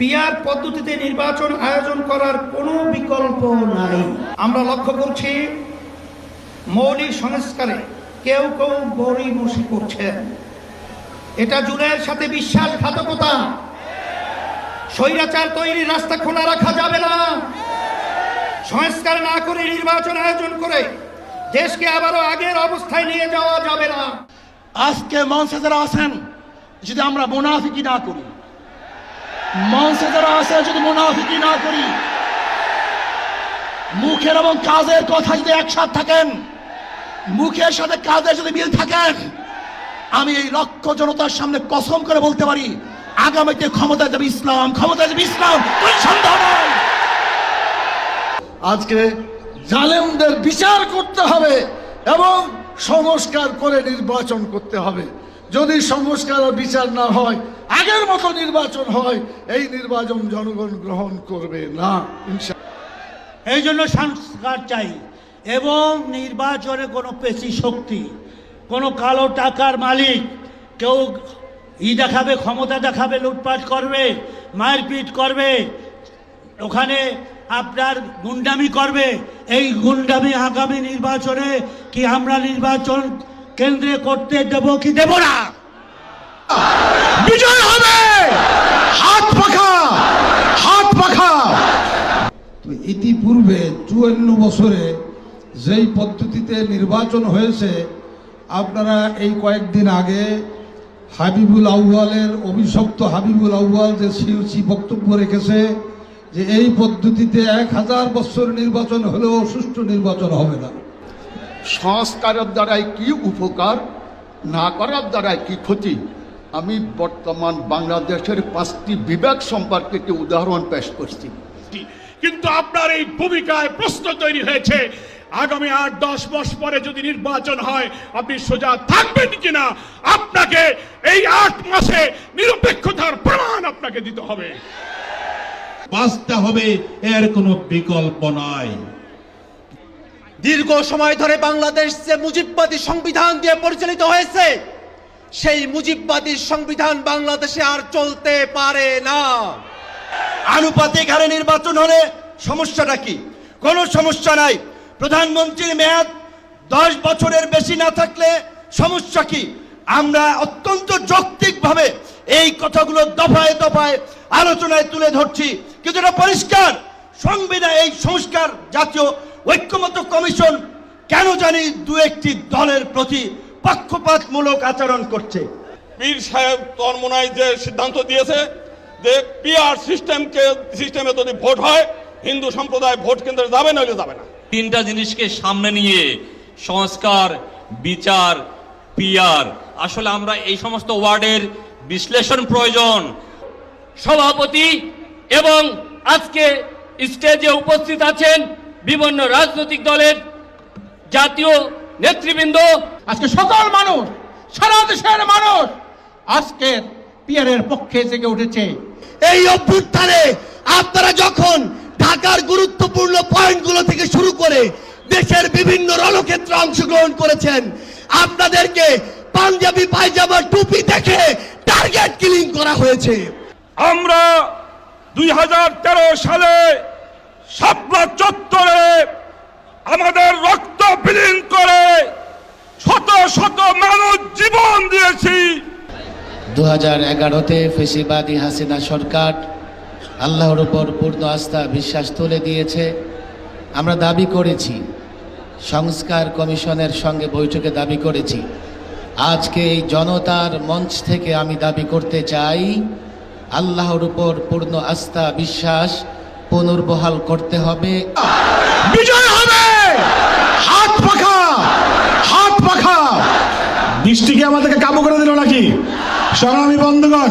Peer পদ্ধতিতে নির্বাচন আয়োজন করার কোনো বিকল্প নাই। আমরা লক্ষ্য করছি, মৌলিক সংস্কারে কেউ কেউ গড়িমসি করছেন। এটা জুনের সাথে বিশ্বাসঘাতকতা। স্বৈরাচার তৈরির রাস্তা খোলা রাখা যাবে না। সংস্কার না করে নির্বাচন আয়োজন করে দেশকে আবারও আগের অবস্থায় নিয়ে যাওয়া যাবে না। আজকে মঞ্চে যারা আছেন, যদি আমরা মুনাফিকি না করি? মঞ্চে যারা আছে যদি মুনাফিকি না করি, মুখের এবং কাজের কথা যদি একসাথ থাকেন, মুখের সাথে কাজের যদি মিল থাকেন, আমি এই লক্ষ জনতার সামনে কসম করে বলতে পারি, আগামীতে ক্ষমতা যাবে ইসলাম ক্ষমতা যাবে ইসলাম সন্দেহ নাই। আজকে জালেমদের বিচার করতে হবে এবং সংস্কার করে নির্বাচন করতে হবে। যদি সংস্কার বিচার না হয়, আগের মতো নির্বাচন হয়, এই নির্বাচন জনগণ গ্রহণ করবে না এই জন্য সংস্কার চাই। এবং নির্বাচনে কোনো পেশি শক্তি, কোনো কালো টাকার মালিক, কেউ ই দেখাবে, ক্ষমতা দেখাবে, লুটপাট করবে, মারপিট করবে, ওখানে আপনার গুন্ডামি করবে, এই গুন্ডামি আগামী নির্বাচনে কি আমরা নির্বাচন কেন্দ্রে করতে দেব কি দেব না? বিজয় হবে! হাত পাখা! হাত পাখা! তো ইতিপূর্বে চুয়ান্ন বছরে যেই পদ্ধতিতে নির্বাচন হয়েছে, আপনারা এই কয়েকদিন আগে হাবিবুল আউয়ালের, অভিশপ্ত হাবিবুল আউয়াল যে সিউসি বক্তব্য রেখেছে, যে এই পদ্ধতিতে এক হাজার বছর নির্বাচন হলেও সুষ্ঠু নির্বাচন হবে না। সংস্কারের দ্বারাই কি উপকার না করার দ্বারাই কি ক্ষতি? আমি বর্তমান বাংলাদেশের পাঁচটি বিবেক সম্পর্কে একটি উদাহরণ পেশ করছি। কিন্তু আপনার এই ভূমিকায় প্রশ্ন তৈরি হয়েছে আগামী আট দশ মাস পরে যদি নির্বাচন হয় আপনি সোজা থাকবেন কিনা? আপনাকে এই আট মাসে নিরপেক্ষতার প্রমাণ আপনাকে দিতে হবে। বাঁচতে হবে এর কোনো বিকল্প নাই। দীর্ঘ সময় ধরে বাংলাদেশ যে মুজিববাদী সংবিধান দিয়ে পরিচালিত হয়েছে, সেই মুজিববাদী সংবিধান বাংলাদেশে আর চলতে পারে না। আনুপাতিক হারে নির্বাচন হলে সমস্যাটা কি? কোনো সমস্যা নাই। প্রধানমন্ত্রীর মেয়াদ দশ বছরের বেশি না থাকলে সমস্যা কি? আমরা অত্যন্ত যৌক্তিকভাবে এই কথাগুলো দফায় দফায় আলোচনায় তুলে ধরছি। কিন্তু এটা পরিষ্কার। সংবিধান এই সংস্কার জাতীয় ঐক্যমত কমিশন কেন জানি দু একটি দলের প্রতি পক্ষপাতমূলক আচরণ করছে। পীর সাহেব তন্মনায় যে সিদ্ধান্ত দিয়েছে যে পিআর সিস্টেমকে সিস্টেমে যদি ভোট হয় হিন্দু সম্প্রদায় ভোট কেন্দ্রে যাবে নইলে যাবে না। তিনটা জিনিসকে সামনে নিয়ে সংস্কার বিচার পিয়ার আসলে আমরা এই সমস্ত ওয়ার্ডের বিশ্লেষণ প্রয়োজন। সভাপতি এবং আজকে স্টেজে উপস্থিত আছেন বিভিন্ন রাজনৈতিক দলের জাতীয় নেতৃবৃন্দ। আজকে সকল মানুষ সারা দেশের মানুষ আজকে পিয়ারের পক্ষে জেগে উঠেছে। এই অভ্যুত্থানে আপনারা যখন ঢাকার গুরুত্বপূর্ণ পয়েন্টগুলো থেকে শুরু করে দেশের বিভিন্ন রণক্ষেত্রে অংশগ্রহণ করেছেন আপনাদেরকে পাঞ্জাবি পায়জামা টুপি দেখে টার্গেট কিলিং করা হয়েছে। আমরা দুই হাজার তেরো সালে শাপলা চত্বরে আমাদের রক্ত বিলীন করে শত শত মানুষ জীবন দিয়েছি। দু হাজার এগারোতে ফেসিবাদী হাসিনা সরকার আল্লাহর উপর পূর্ণ আস্থা, বিশ্বাস তুলে দিয়েছে। আমরা দাবি করেছি, সংস্কার কমিশনের সঙ্গে বৈঠকে দাবি করেছি। আজকে এই জনতার মঞ্চ থেকে আমি দাবি করতে চাই, আল্লাহর উপর পূর্ণ আস্থা, বিশ্বাস পুনর্বহাল করতে হবে। বিজয় হবে! হাত পাখা! হাত পাখা! বৃষ্টি কি আমাদেরকে কাবু করে দিল নাকি? সংগ্রামী বন্ধুগণ